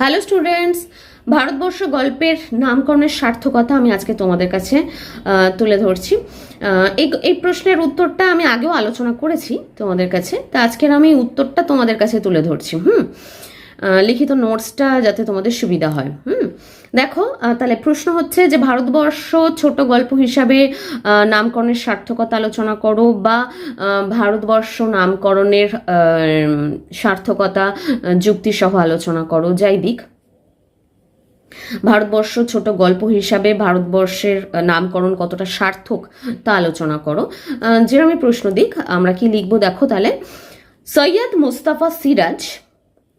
Hello students Bharatvarsha গল্পের নামকরণের সার্থকতা আমি আজকে তোমাদের কাছে তুলে ধরছি। এই এই প্রশ্নের উত্তরটা আমি আগেও আলোচনা করেছি তোমাদের কাছে। তা আজকের আমি উত্তরটা তোমাদের কাছে তুলে ধরছি। হুম? লিখিত নোটসটা যাতে তোমাদের সুবিধা হয় হুম? দেখো তাহলে প্রশ্ন হচ্ছে যে ভারতবর্ষ ছোট গল্প হিসাবে নামকরণের সার্থকতা আলোচনা করো বা ভারতবর্ষ নামকরণের সার্থকতা যুক্তিসহ আলোচনা করো যাই দিক। ভারতবর্ষ ছোট গল্প হিসাবে ভারতবর্ষের নামকরণ কতটা সার্থক তা আলোচনা করো। আহ, যেরকমই প্রশ্ন দিক আমরা কি লিখব? দেখো তাহলে সৈয়দ মুস্তাফা সিরাজ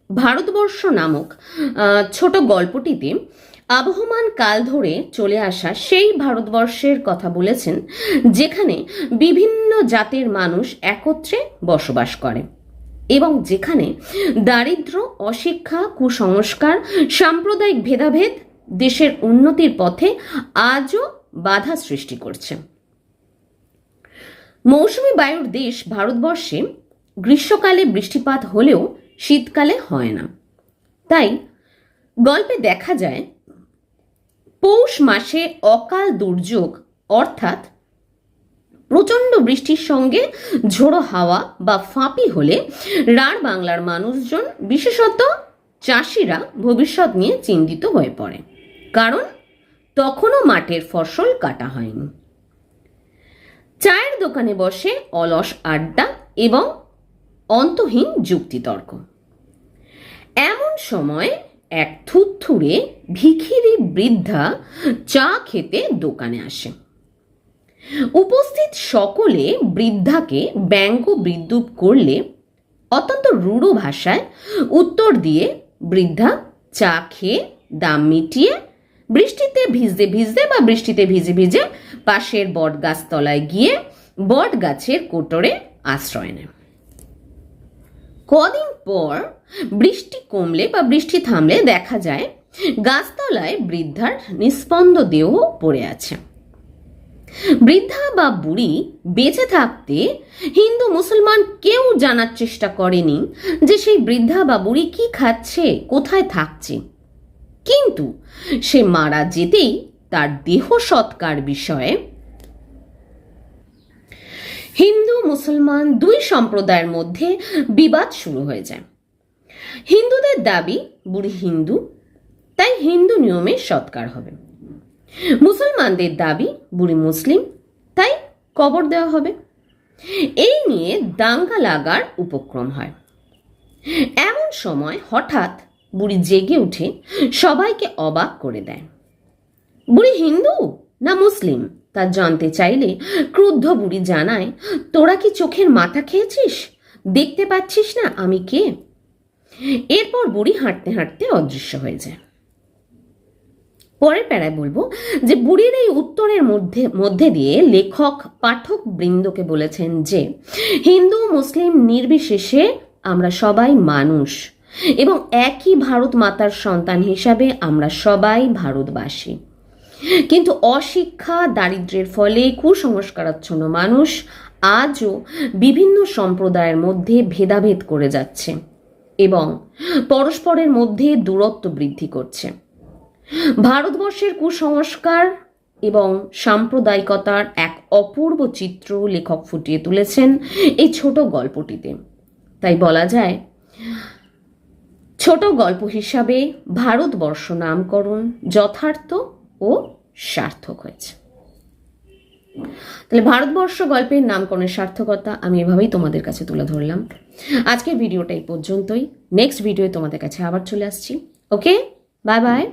ভারতবর্ষ নামক ছোট গল্পটিতে আবহমান কাল ধরে চলে আসা সেই ভারতবর্ষের কথা বলেছেন, যেখানে বিভিন্ন জাতের মানুষ একত্রে বসবাস করে এবং যেখানে দারিদ্র অশিক্ষা, কুসংস্কার, সাম্প্রদায়িক ভেদাভেদ দেশের উন্নতির পথে আজও বাধা সৃষ্টি করছে। মৌসুমী বায়ুর দেশ ভারতবর্ষে গ্রীষ্মকালে বৃষ্টিপাত হলেও শীতকালে হয় না। তাই গল্পে দেখা যায়, পৌষ মাসে অকাল দুর্যোগ, অর্থাৎ প্রচণ্ড বৃষ্টির সঙ্গে ঝোড়ো হাওয়া বা ফাঁপি হলে রাঢ় বাংলার মানুষজন, বিশেষত চাষিরা, ভবিষ্যৎ নিয়ে চিন্তিত হয়ে পড়ে। কারণ তখনও মাঠের ফসল কাটা হয়নি। চায়ের দোকানে বসে অলস আড্ডা এবং অন্তহীন যুক্তিতর্ক। এমন সময় এক থুতথুরে ভিখিরি বৃদ্ধা চা খেতে দোকানে আসে। উপস্থিত সকলে বৃদ্ধাকে ব্যঙ্গ বিদ্রুপ করলে অত্যন্ত রূঢ় ভাষায় উত্তর দিয়ে বৃদ্ধা চা খেয়ে দাম মিটিয়ে বৃষ্টিতে ভিজতে ভিজতে বা বৃষ্টিতে ভিজে ভিজে পাশের বট গাছ তলায় গিয়ে বট গাছের কোটরে আশ্রয় নেয়। কদিন পর বৃষ্টি কমলে বা বৃষ্টি থামলে দেখা যায় গাছতলায় বৃদ্ধার নিস্পন্দ দেহ পড়ে আছে। বৃদ্ধা বা বুড়ি বেঁচে থাকতে হিন্দু মুসলমান কেউ জানার চেষ্টা করেনি যে সেই বৃদ্ধা বা বুড়ি কি খাচ্ছে, কোথায় থাকছে। কিন্তু সে মারা যেতেই তার দেহ সৎকার বিষয়ে হিন্দু, মুসলমান দুই সম্প্রদায়ের মধ্যে বিবাদ শুরু হয়ে যায়। হিন্দুদের দাবি, বুড়ি হিন্দু, তাই হিন্দু নিয়মে সৎকার হবে। মুসলমানদের দাবি, বুড়ি মুসলিম, তাই কবর দেওয়া হবে। এই নিয়ে দাঙ্গা লাগার উপক্রম হয়। এমন সময় হঠাৎ বুড়ি জেগে উঠে সবাইকে অবাক করে দেয়। বুড়ি হিন্দু না মুসলিম? তা জানতে চাইলে ক্রুদ্ধ বুড়ি জানায়, তোরা কি চোখের মাথা খেয়েছিস? দেখতে পাচ্ছিস না আমি কে? এরপর বুড়ি হাঁটতে হাঁটতে অদৃশ্য হয়ে যায়। পরের প্যারায় বলব যে বুড়ির এই উত্তরের মধ্যে মধ্যে দিয়ে লেখক, পাঠক বৃন্দকে বলেছেন যে, হিন্দু, মুসলিম নির্বিশেষে আমরা সবাই মানুষ এবং একই ভারত মাতার সন্তান হিসাবে আমরা সবাই ভারতবাসী। কিন্তু অশিক্ষা দারিদ্র্যের ফলে কুসংস্কারাচ্ছন্ন মানুষ আজও বিভিন্ন সম্প্রদায়ের মধ্যে ভেদাভেদ করে যাচ্ছে এবং পরস্পরের মধ্যে দূরত্ব বৃদ্ধি করছে। ভারতবর্ষের কুসংস্কার এবং সাম্প্রদায়িকতার এক অপূর্ব চিত্র লেখক ফুটিয়ে তুলেছেন এই ছোট গল্পটিতে। তাই বলা যায়, ছোট গল্প হিসাবে ভারতবর্ষ নামকরণ যথার্থ ও সার্থক হয়েছে। তাহলে ভারতবর্ষ গল্পের নামকরণের সার্থকতা আমি এভাবেই তোমাদের কাছে তুলে ধরলাম। আজকের ভিডিওটা এই পর্যন্তই। নেক্সট ভিডিওয়ে তোমাদের কাছে আবার চলে আসছি। Okay bye bye